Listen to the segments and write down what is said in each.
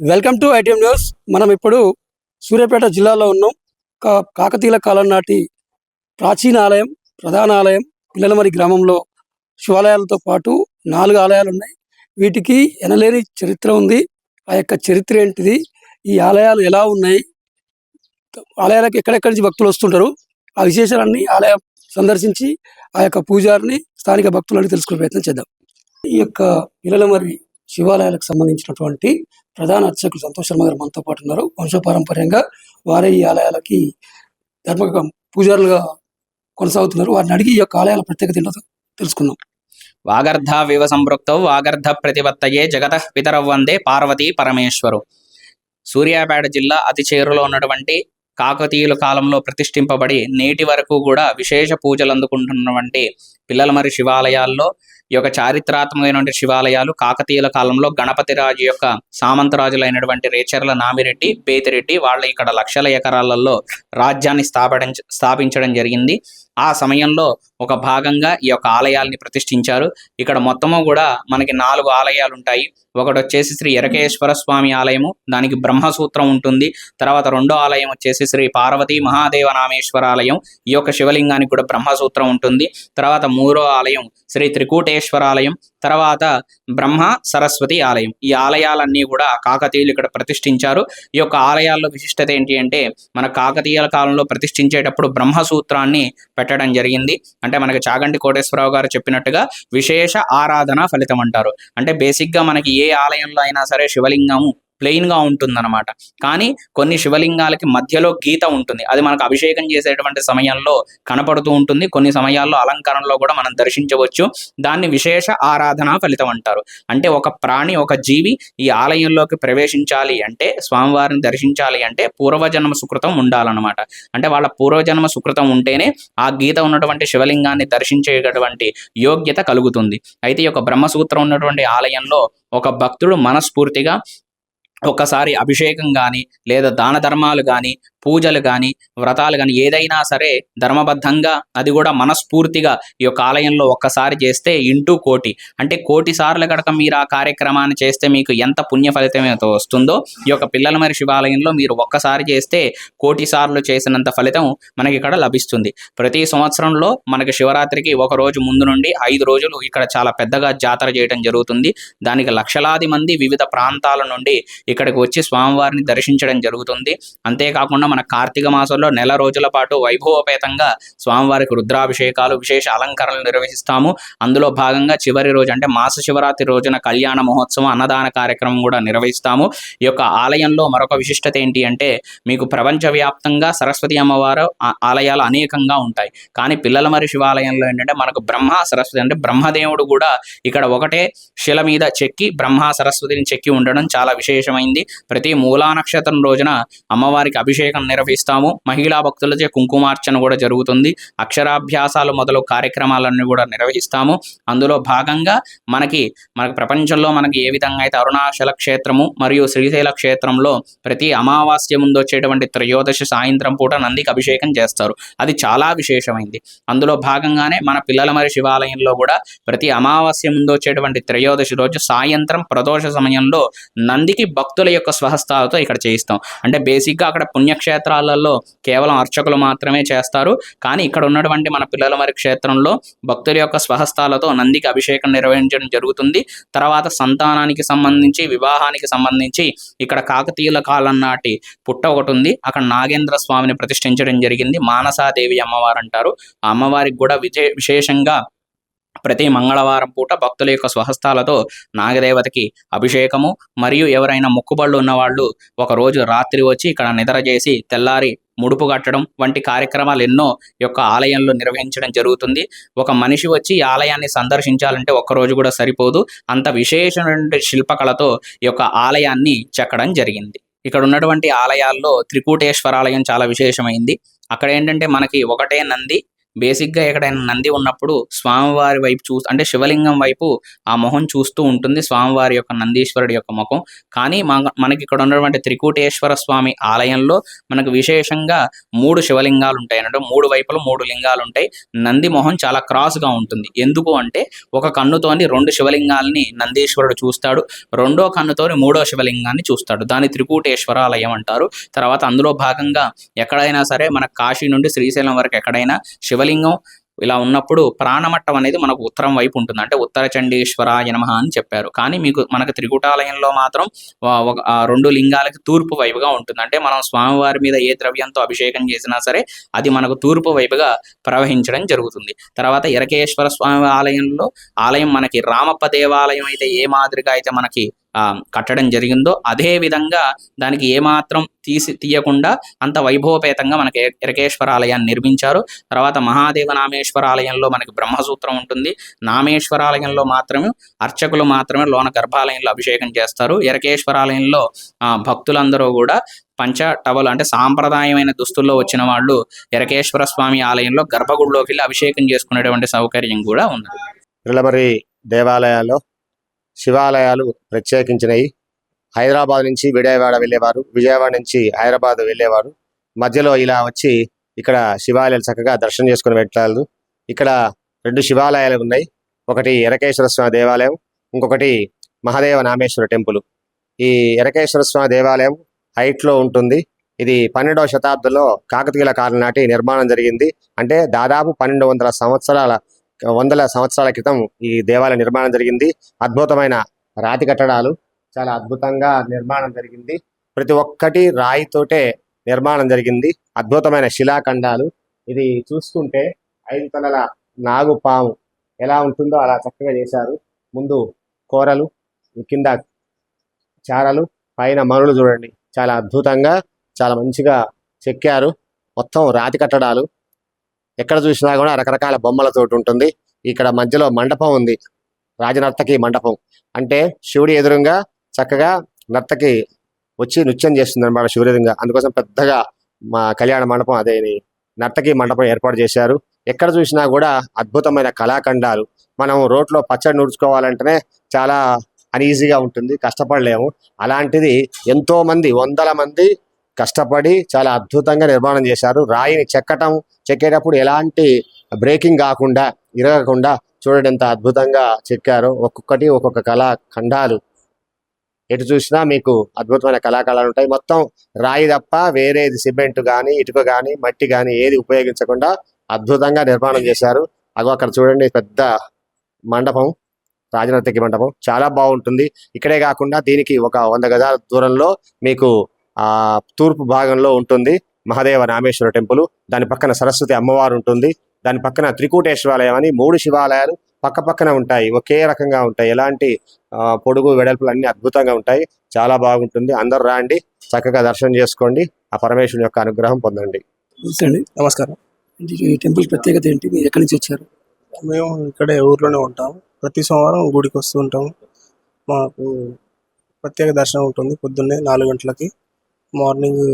Welcome to ITM news. మనం ఇప్పుడు సూర్యాపేట జిల్లాలో ఉన్నాం. కా- కాకతీయుల కాలం నాటి ప్రాచీన ఆలయం ప్రధాన ఆలయం పిల్లలమరి గ్రామంలో శివాలయాలతో పాటు నాలుగు ఆలయాలు ఉన్నాయి. వీటికి ఎనలేని చరిత్ర ఉంది. ఆ యొక్క చరిత్ర ఏంటిది? ఈ ఆలయాలు ఎలా ఉన్నాయి? ఆలయాలకు ఎక్కడెక్కడి నుంచి భక్తులు వస్తుంటారు? ఆ విశేషాలన్నీ ఆలయం సందర్శించి ఆ యొక్క పూజారిని స్థానిక భక్తులని తెలుసుకునే ప్రయత్నం చేద్దాం. ఈ యొక్క పిల్లలమరి శివాలయాలకు సంబంధించినటువంటి ప్రధాన అర్చకులు సంతోష్ శర్మ గారు మనతో పాటు ఉన్నారు. వంశపారంపర్యంగా వారే ఈ ఆలయాలకి ధర్మ పూజారులుగా కొనసాగుతున్నారు. వారిని అడిగి ఈ యొక్క ఆలయాల ప్రత్యేకత ఏంటో తెలుసుకుందాం. వాగర్ధ సంపృక్తౌ వాగర్ధ ప్రతిపత్తయే జగత పితరౌ వందే పార్వతీ పరమేశ్వరు. సూర్యాపేట జిల్లా అతి చేరులో ఉన్నటువంటి కాకతీయుల కాలంలో ప్రతిష్ఠింపబడి నేటి వరకు కూడా విశేష పూజలు అందుకుంటున్నటువంటి పిల్లలమరి శివాలయాల్లో ఈ యొక్క చారిత్రాత్మకమైనటువంటి శివాలయాలు కాకతీయుల కాలంలో గణపతి రాజు యొక్క సామంతరాజులైనటువంటి రేచర్ల నామిరెడ్డి బేతిరెడ్డి వాళ్ళ ఇక్కడ లక్షల ఎకరాలలో రాజ్యాన్ని స్థాపించ స్థాపించడం జరిగింది. ఆ సమయంలో ఒక భాగంగా ఈ యొక్క ఆలయాల్ని ప్రతిష్ఠించారు. ఇక్కడ మొత్తము కూడా మనకి నాలుగు ఆలయాలు ఉంటాయి ఒకటి వచ్చేసి శ్రీ ఎరకేశ్వర స్వామి ఆలయము దానికి బ్రహ్మసూత్రం ఉంటుంది. తర్వాత రెండో ఆలయం వచ్చేసి శ్రీ పార్వతీ మహాదేవ నామేశ్వర ఆలయం ఈ యొక్క శివలింగానికి కూడా బ్రహ్మసూత్రం ఉంటుంది. తర్వాత మూడో ఆలయం శ్రీ త్రికూటేశ్వర ఆలయం తర్వాత బ్రహ్మ సరస్వతి ఆలయం. ఈ ఆలయాలన్నీ కూడా కాకతీయులు ఇక్కడ ప్రతిష్ఠించారు. ఈ యొక్క ఆలయాల్లో విశిష్టత ఏంటి అంటే మన కాకతీయుల కాలంలో ప్రతిష్ఠించేటప్పుడు బ్రహ్మసూత్రాన్ని పెట్టడం జరిగింది. అంటే మనకి చాగంటి కోటేశ్వరరావు గారు చెప్పినట్టుగా విశేష ఆరాధన ఫలితం అంటారు. అంటే బేసిక్గా మనకి ఏ ఆలయంలో అయినా సరే శివలింగము ప్లెయిన్గా ఉంటుందన్నమాట. కానీ కొన్ని శివలింగాలకి మధ్యలో గీత ఉంటుంది. అది మనకు అభిషేకం చేసేటువంటి సమయంలో కనపడుతూ ఉంటుంది. కొన్ని సమయాల్లో అలంకరణలో కూడా మనం దర్శించవచ్చు. దాన్ని విశేష ఆరాధన ఫలితం అంటారు. అంటే ఒక ప్రాణి ఒక జీవి ఈ ఆలయంలోకి ప్రవేశించాలి అంటే స్వామివారిని దర్శించాలి అంటే పూర్వజన్మ సుకృతం ఉండాలన్నమాట. అంటే వాళ్ళ పూర్వజన్మ సుకృతం ఉంటేనే ఆ గీత ఉన్నటువంటి శివలింగాన్ని దర్శించేటటువంటి యోగ్యత కలుగుతుంది. అయితే ఈ యొక్క బ్రహ్మసూత్రం ఉన్నటువంటి ఆలయంలో ఒక భక్తుడు మనస్ఫూర్తిగా ఒక్కసారి అభిషేకం కానీ లేదా దాన ధర్మాలు కానీ పూజలు కానీ వ్రతాలు కానీ ఏదైనా సరే ధర్మబద్ధంగా అది కూడా మనస్ఫూర్తిగా ఈ యొక్క ఆలయంలో ఒక్కసారి చేస్తే ఇంటూ కోటి. అంటే కోటి సార్లు కనుక మీరు ఆ కార్యక్రమాన్ని చేస్తే మీకు ఎంత పుణ్య ఫలితం అయితే వస్తుందో ఈ యొక్క పిల్లల మరి శివాలయంలో మీరు ఒక్కసారి చేస్తే కోటి సార్లు చేసినంత ఫలితం మనకి ఇక్కడ లభిస్తుంది. ప్రతి సంవత్సరంలో మనకి శివరాత్రికి ఒక రోజు ముందు నుండి ఐదు రోజులు ఇక్కడ చాలా పెద్దగా జాతర చేయడం జరుగుతుంది. దానికి లక్షలాది మంది వివిధ ప్రాంతాల నుండి ఇక్కడికి వచ్చి స్వామివారిని దర్శించడం జరుగుతుంది. అంతేకాకుండా మన కార్తీక మాసంలో నెల రోజుల పాటు వైభవపేతంగా స్వామివారికి రుద్రాభిషేకాలు విశేష అలంకరణలు నిర్వహిస్తాము. అందులో భాగంగా చివరి రోజు అంటే మాస శివరాత్రి రోజున కళ్యాణ మహోత్సవం అన్నదాన కార్యక్రమం కూడా నిర్వహిస్తాము. ఈ యొక్క ఆలయంలో మరొక విశిష్టత ఏంటి అంటే మీకు ప్రపంచవ్యాప్తంగా సరస్వతి అమ్మవారు ఆలయాలు అనేకంగా ఉంటాయి. కానీ పిల్లల మరి శివాలయంలో ఏంటంటే మనకు బ్రహ్మ సరస్వతి అంటే బ్రహ్మదేవుడు కూడా ఇక్కడ ఒకటే శిల మీద చెక్కి బ్రహ్మ సరస్వతిని చెక్కి ఉండడం చాలా విశేషమైంది. ప్రతి మూలా నక్షత్రం రోజున అమ్మవారికి అభిషేకం నిర్వహిస్తాము. మహిళా భక్తులచే కుంకుమార్చన కూడా జరుగుతుంది. అక్షరాభ్యాసాలు మొదలు కార్యక్రమాలన్నీ కూడా నిర్వహిస్తాము. అందులో భాగంగా మనకి మనకి ప్రపంచంలో మనకి ఏ విధంగా అయితే అరుణాచల క్షేత్రము మరియు శ్రీశైల క్షేత్రంలో ప్రతి అమావాస్య ముందు వచ్చేటువంటి త్రయోదశి సాయంత్రం పూట నందికి అభిషేకం చేస్తారు. అది చాలా విశేషమైంది. అందులో భాగంగానే మన పిల్లల మరి శివాలయంలో కూడా ప్రతి అమావాస్య ముందు వచ్చేటువంటి త్రయోదశి రోజు సాయంత్రం ప్రదోష సమయంలో నందికి భక్తుల యొక్క స్వహస్తాలతో ఇక్కడ చేయిస్తాం. అంటే బేసిక్గా అక్కడ పుణ్యక్ష క్షేత్రాలలో కేవలం అర్చకులు మాత్రమే చేస్తారు. కానీ ఇక్కడ ఉన్నటువంటి మన పిల్లలమరి క్షేత్రంలో భక్తుల యొక్క స్వహస్తాలతో నందికి అభిషేకం నిర్వహించడం జరుగుతుంది. తర్వాత సంతానానికి సంబంధించి వివాహానికి సంబంధించి ఇక్కడ కాకతీయుల కాలం నాటి పుట్ట ఒకటి ఉంది. అక్కడ నాగేంద్ర స్వామిని ప్రతిష్ఠించడం జరిగింది. మానసాదేవి అమ్మవారు అంటారు. ఆ అమ్మవారికి కూడా విజే విశేషంగా ప్రతి మంగళవారం పూట భక్తుల యొక్క స్వహస్తాలతో నాగదేవతకి అభిషేకము. మరియు ఎవరైనా మొక్కుబళ్ళు ఉన్నవాళ్ళు ఒక రోజు రాత్రి వచ్చి ఇక్కడ నిద్ర చేసి తెల్లారి ముడుపు కట్టడం వంటి కార్యక్రమాలు ఎన్నో యొక్క ఆలయంలో నిర్వహించడం జరుగుతుంది. ఒక మనిషి వచ్చి ఈ ఆలయాన్ని సందర్శించాలంటే ఒక్క రోజు కూడా సరిపోదు. అంత విశేషమైన శిల్పకళతో ఈ యొక్క ఆలయాన్ని చెక్కడం జరిగింది. ఇక్కడ ఉన్నటువంటి ఆలయాల్లో త్రికూటేశ్వర ఆలయం చాలా విశేషమైంది. అక్కడ ఏంటంటే మనకి ఒకటే నంది బేసిక్గా ఎక్కడైనా నంది ఉన్నప్పుడు స్వామివారి వైపు చూ అంటే శివలింగం వైపు ఆ మొహం చూస్తూ ఉంటుంది స్వామివారి యొక్క నందీశ్వరుడి యొక్క ముఖం. కానీ మనకి ఇక్కడ ఉన్నటువంటి త్రికూటేశ్వర స్వామి ఆలయంలో మనకు విశేషంగా మూడు శివలింగాలు ఉంటాయి అంటే మూడు వైపులు మూడు లింగాలు ఉంటాయి నంది మొహం చాలా క్రాస్గా ఉంటుంది. ఎందుకు అంటే ఒక కన్నుతోని రెండు శివలింగాల్ని నందీశ్వరుడు చూస్తాడు. రెండో కన్నుతోని మూడో శివలింగాన్ని చూస్తాడు. దాని త్రికూటేశ్వర ఆలయం అంటారు. తర్వాత అందులో భాగంగా ఎక్కడైనా సరే మన కాశీ నుండి శ్రీశైలం వరకు ఎక్కడైనా శివ శివలింగం ఇలా ఉన్నప్పుడు ప్రాణమట్టం అనేది మనకు ఉత్తరం వైపు ఉంటుంది. అంటే ఉత్తర చండీశ్వరాయ నమః అని చెప్పారు. కానీ మీకు మనకు త్రికూటాలయంలో మాత్రం రెండు లింగాలకి తూర్పు వైపుగా ఉంటుంది. అంటే మనం స్వామివారి మీద ఏ ద్రవ్యంతో అభిషేకం చేసినా సరే అది మనకు తూర్పు వైపుగా ప్రవహించడం జరుగుతుంది. తర్వాత ఇరకేశ్వర స్వామి ఆలయంలో ఆలయం మనకి రామప్ప దేవాలయం అయితే ఏ మాదిరిగా అయితే మనకి కట్టడం జరిగిందో అదే విధంగా దానికి ఏమాత్రం తీసి తీయకుండా అంత వైభవపేతంగా మనకి ఇర- ఇరకేశ్వర ఆలయాన్ని నిర్మించారు. తర్వాత మహాదేవ నామేశ్వర ఆలయంలో మనకి బ్రహ్మసూత్రం ఉంటుంది. నామేశ్వర ఆలయంలో మాత్రమే అర్చకులు మాత్రమే లోన గర్భాలయంలో అభిషేకం చేస్తారు. ఎరకేశ్వర ఆలయంలో ఆ, భక్తులందరూ కూడా పంచ టవలు అంటే సాంప్రదాయమైన దుస్తుల్లో వచ్చిన వాళ్ళు ఎరకేశ్వర స్వామి ఆలయంలో గర్భగుడిలోకి వెళ్ళి అభిషేకం చేసుకునేటువంటి సౌకర్యం కూడా ఉంది దేవాలయాల్లో శివాలయాలు ప్రత్యేకించినవి హైదరాబాద్ నుంచి విజయవాడ వెళ్ళేవారు విజయవాడ నుంచి హైదరాబాద్ వెళ్ళేవారు. మధ్యలో ఇలా వచ్చి ఇక్కడ శివాలయాలు చక్కగా దర్శనం చేసుకుని వెళ్ళారు. ఇక్కడ రెండు శివాలయాలు ఉన్నాయి. ఒకటి ఎరకేశ్వర స్వామి దేవాలయం ఇంకొకటి మహాదేవ నామేశ్వర టెంపుల్. ఈ ఎరకేశ్వర స్వామి దేవాలయం హైట్లో ఉంటుంది. ఇది పన్నెండవ శతాబ్దంలో కాకతీయుల కాలం నాటి నిర్మాణం జరిగింది. అంటే దాదాపు పన్నెండు వందల సంవత్సరాల వందల సంవత్సరాల క్రితం ఈ దేవాలయ నిర్మాణం జరిగింది. అద్భుతమైన రాతి కట్టడాలు చాలా అద్భుతంగా నిర్మాణం జరిగింది. ప్రతి ఒక్కటి రాయితోటే నిర్మాణం జరిగింది. అద్భుతమైన శిలాఖండాలు. ఇది చూసుకుంటే ఐదు తలల నాగుపాము ఎలా ఉంటుందో అలా చక్కగా చేశారు. ముందు కూరలు కింద చారలు పైన మనులు చూడండి. చాలా అద్భుతంగా చాలా మంచిగా చెక్కారు. మొత్తం రాతి కట్టడాలు. ఎక్కడ చూసినా కూడా రకరకాల బొమ్మలతోటి ఉంటుంది. ఇక్కడ మధ్యలో మండపం ఉంది. రాజనర్తకి మండపం. అంటే శివుడి ఎదురుగా చక్కగా నర్తకి వచ్చి నృత్యం చేస్తుంది అనమాట శివుడి అందుకోసం పెద్దగా మా కళ్యాణ మండపం అదే నర్తకి మండపం ఏర్పాటు చేశారు. ఎక్కడ చూసినా కూడా అద్భుతమైన కళాఖండాలు. మనం రోడ్లో పచ్చడి నూర్చుకోవాలంటేనే చాలా అన్ఈజీగా ఉంటుంది. కష్టపడలేము. అలాంటిది ఎంతో మంది వందల మంది కష్టపడి చాలా అద్భుతంగా నిర్మాణం చేశారు. రాయిని చెక్కటం చెక్కేటప్పుడు ఎలాంటి బ్రేకింగ్ కాకుండా ఇరగకుండా చూడండి ఎంత అద్భుతంగా చెక్కారు. ఒక్కొక్కటి ఒక్కొక్క కళా ఖండాలు. ఎటు చూసినా మీకు అద్భుతమైన కళాకళలు ఉంటాయి. మొత్తం రాయి తప్ప వేరేది సిమెంట్ కానీ ఇటుక కానీ మట్టి కానీ ఏది ఉపయోగించకుండా అద్భుతంగా నిర్మాణం చేశారు. అగో అక్కడ చూడండి పెద్ద మండపం రాజనర్తకి మండపం. చాలా బాగుంటుంది. ఇక్కడే కాకుండా దీనికి ఒక వంద గజాల దూరంలో మీకు ఆ తూర్పు భాగంలో ఉంటుంది మహాదేవ రామేశ్వర టెంపుల్. దాని పక్కన సరస్వతి అమ్మవారు ఉంటుంది. దాని పక్కన త్రికూటేశ్వరాలయం అని మూడు శివాలయాలు పక్క పక్కన ఉంటాయి. ఒకే రకంగా ఉంటాయి. ఎలాంటి పొడుగు వెడల్పులు అన్ని అద్భుతంగా ఉంటాయి. చాలా బాగుంటుంది. అందరు రాండి. చక్కగా దర్శనం చేసుకోండి. ఆ పరమేశ్వరుని యొక్క అనుగ్రహం పొందండి. నమస్తే అండి. నమస్కారం. ఈ టెంపుల్ ప్రత్యేకత ఏంటి? మీరు ఎక్కడి నుంచి వచ్చారు? మేము ఇక్కడే ఊర్లోనే ఉంటాం. ప్రతి సోమవారం గుడికి వస్తూ ఉంటాం. మాకు ప్రత్యేక దర్శనం ఉంటుంది పొద్దున్నే నాలుగు గంటలకి. మార్నింగ్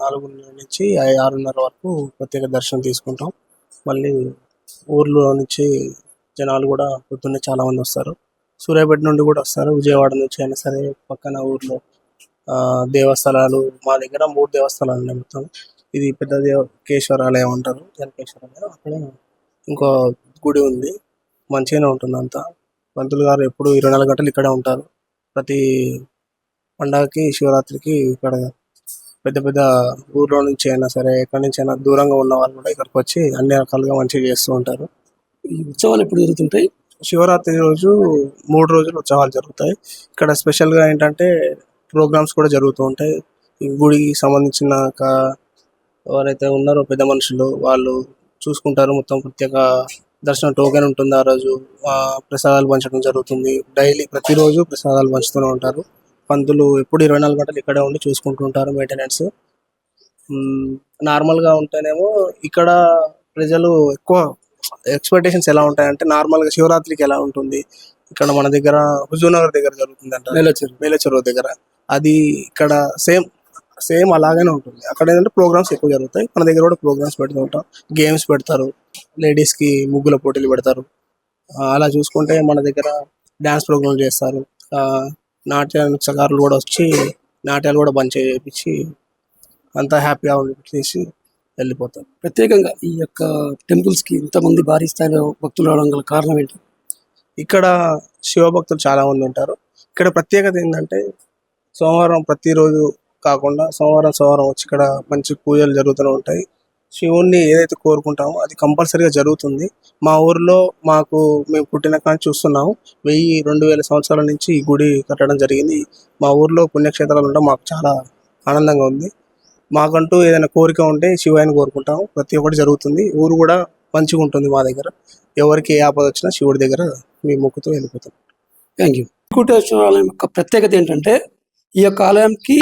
నాలుగు నుంచి ఆరున్నర వరకు ప్రత్యేక దర్శనం తీసుకుంటాం. మళ్ళీ ఊర్లో నుంచి జనాలు కూడా పొద్దున్నే చాలా మంది వస్తారు. సూర్యాపేట నుండి కూడా వస్తారు. విజయవాడ నుంచి అయినా సరే పక్కన ఊర్లో ఆ, దేవస్థలాలు మా దగ్గర మూడు దేవస్థలాలు నమ్ముతాం ఇది పెద్ద దేవ ఆలయం అంటారు. జనకేశ్వరాలయం అక్కడ ఇంకో గుడి ఉంది. మంచిగానే ఉంటుంది అంతా. పంతులు గారు ఎప్పుడు ఇరవై నాలుగు గంటలు ఇక్కడే ఉంటారు. ప్రతి పండగకి శివరాత్రికి ఇక్కడ పెద్ద పెద్ద ఊర్లో నుంచి అయినా సరే ఎక్కడి నుంచి అయినా దూరంగా ఉన్న వాళ్ళు కూడా ఇక్కడికి వచ్చి అన్ని రకాలుగా మంచిగా చేస్తూ ఉంటారు. ఈ ఉత్సవాలు ఎప్పుడు జరుగుతుంటాయి? శివరాత్రి రోజు మూడు రోజులు ఉత్సవాలు జరుగుతాయి. ఇక్కడ స్పెషల్గా ఏంటంటే ప్రోగ్రామ్స్ కూడా జరుగుతూ ఉంటాయి. ఈ గుడికి సంబంధించిన ఎవరైతే ఉన్నారో పెద్ద మనుషులు వాళ్ళు చూసుకుంటారు. మొత్తం ప్రత్యేక దర్శనం టోకెన్ ఉంటుంది ఆ రోజు. ప్రసాదాలు పంచడం జరుగుతుంది. డైలీ ప్రతిరోజు ప్రసాదాలు పంచుతూనే ఉంటారు. పంతులు ఎప్పుడు ఇరవై నాలుగు గంటలు ఇక్కడే ఉండి చూసుకుంటూ ఉంటారు మెయింటెనెన్స్ నార్మల్గా ఉంటేనేమో ఇక్కడ ప్రజలు ఎక్కువ ఎక్స్పెక్టేషన్స్ ఎలా ఉంటాయంటే నార్మల్గా శివరాత్రికి ఎలా ఉంటుంది? ఇక్కడ మన దగ్గర హుజూర్నగర్ దగ్గర జరుగుతుంది అంట మేలచెరు మేలచెరువు దగ్గర. అది ఇక్కడ సేమ్ సేమ్ అలాగనే ఉంటుంది. అక్కడ ఏంటంటే ప్రోగ్రామ్స్ ఎక్కువ జరుగుతాయి. మన దగ్గర కూడా ప్రోగ్రామ్స్ పెడుతూ ఉంటాం. గేమ్స్ పెడతారు. లేడీస్కి ముగ్గుల పోటీలు పెడతారు. అలా చూసుకుంటే మన దగ్గర డ్యాన్స్ ప్రోగ్రామ్ చేస్తారు. ఆ, నాట్య నృత్యకారులు కూడా వచ్చి నాట్యాలు కూడా బంద్ చేయించి అంతా హ్యాపీగా తీసి వెళ్ళిపోతారు ప్రత్యేకంగా ఈ యొక్క టెంపుల్స్కి ఇంతమంది భారీ స్థాయిలో భక్తులు రావడం గల కారణం ఏంటి? ఇక్కడ శివభక్తులు చాలా మంది ఉంటారు. ఇక్కడ ప్రత్యేకత ఏంటంటే సోమవారం ప్రతిరోజు కాకుండా సోమవారం సోమవారం వచ్చి ఇక్కడ మంచి పూజలు జరుగుతూనే ఉంటాయి. శివుణ్ణి ఏదైతే కోరుకుంటామో అది కంపల్సరీగా జరుగుతుంది. మా ఊర్లో మాకు మేము పుట్టిన కానీ చూస్తున్నాము. వెయ్యి రెండు వేల సంవత్సరాల నుంచి ఈ గుడి కట్టడం జరిగింది. మా ఊర్లో పుణ్యక్షేత్రాలు ఉండడం మాకు చాలా ఆనందంగా ఉంది. మాకంటూ ఏదైనా కోరిక ఉంటే శివాయిని కోరుకుంటాము. ప్రతి ఒక్కటి జరుగుతుంది. ఊరు కూడా మంచిగా ఉంటుంది మా దగ్గర. ఎవరికి ఏ ఆపద వచ్చినా శివుడి దగ్గర మీ మొక్కుతో వెళ్ళిపోతాం. థ్యాంక్ యూ కోటేశ్వర ఆలయం యొక్క ప్రత్యేకత ఏంటంటే ఈ యొక్క ఆలయంకి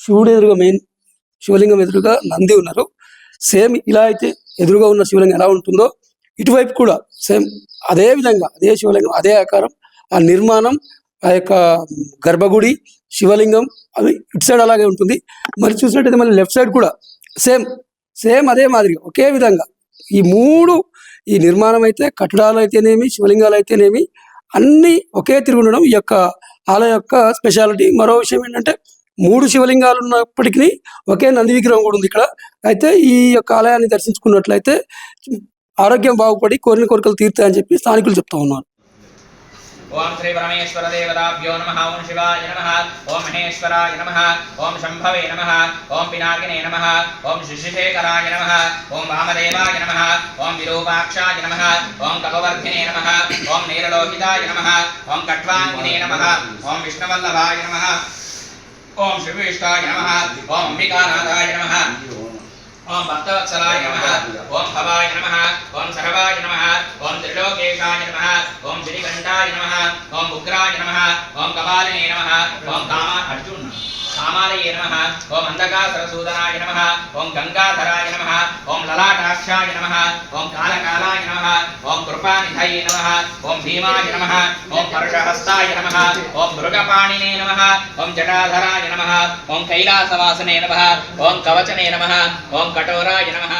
శివుడు ఎదురుగా మెయిన్ శివలింగం ఎదురుగా నంది ఉన్నారు. సేమ్ ఇలా అయితే ఎదురుగా ఉన్న శివలింగం ఎలా ఉంటుందో ఇటువైపు కూడా సేమ్ అదే విధంగా అదే శివలింగం అదే ఆకారం ఆ నిర్మాణం ఆ యొక్క గర్భగుడి శివలింగం అవి ఇటు సైడ్ అలాగే ఉంటుంది. మరి చూసినట్టయితే మళ్ళీ లెఫ్ట్ సైడ్ కూడా సేమ్ సేమ్ అదే మాదిరిగా ఒకే విధంగా. ఈ మూడు ఈ నిర్మాణం అయితే కట్టడాలు అయితేనేమి శివలింగాలు అయితేనేమి అన్నీ ఒకే తిరుగుండడం ఉండడం ఈ యొక్క ఆలయం యొక్క స్పెషాలిటీ. మరో విషయం ఏంటంటే మూడు శివలింగాలు ఉన్నప్పటికీ ఒకే నంది విగ్రహం కూడా ఉంది ఇక్కడ అయితే ఈ యొక్క ఆలయాన్ని దర్శించుకున్నట్లయితే ఆరోగ్యం బాగుపడి కోరిన కోరికలు తీరుతాయని చెప్పి స్థానికులు చెప్తా ఉన్నారు ఓం శ్రీ పరమేశ్వర దేవతాభ్యో నమ ఓం శివాయ నమ ఓం మహేశ్వరాయ నమ ఓం శంభవే నమ ఓం పినాకినే నమ ఓం శిశిశేఖరాయ నమ ఓం వామదేవాయ నమ ఓం విరూపాక్షాయ నమ ఓం కపవర్ధినే నమ ఓం నీరలోహితాయ నమ ఓం కట్వాంగినే నమ ఓం విష్ణువల్లభాయ నమ ఓం శివవిష్టాయ నమ ఓం అంబికానాథాయ నమ ఓం భక్తవత్సలాయ నమ ఓం భవాయ నమ ఓం సర్వాయ నమ ఓం త్రిలోకేశాయ నమ ఓం శ్రీకంఠాయ నమ ఓం ఉగ్రాయ నమ ఓం కపాలినే నమ ఓం కామ అర్జున్ కామాలయే నమ ఓం అంధకాసరసూదనాయ నమ ఓం గంగాధరాయ నమ ఓం లలాటాక్షాయ నమ ఓం కాలకాలాయ నమ ఓం కృపానిధయే నమ ఓం భీమాయ నమ ఓం పరుషహస్తాయ నమ ఓం మృగపాణినే నమ ఓం జటాధరాయ నమ ఓం కైలాసవాసనే నమ ఓం కవచనే నమ ఓం కఠోరాయ నమ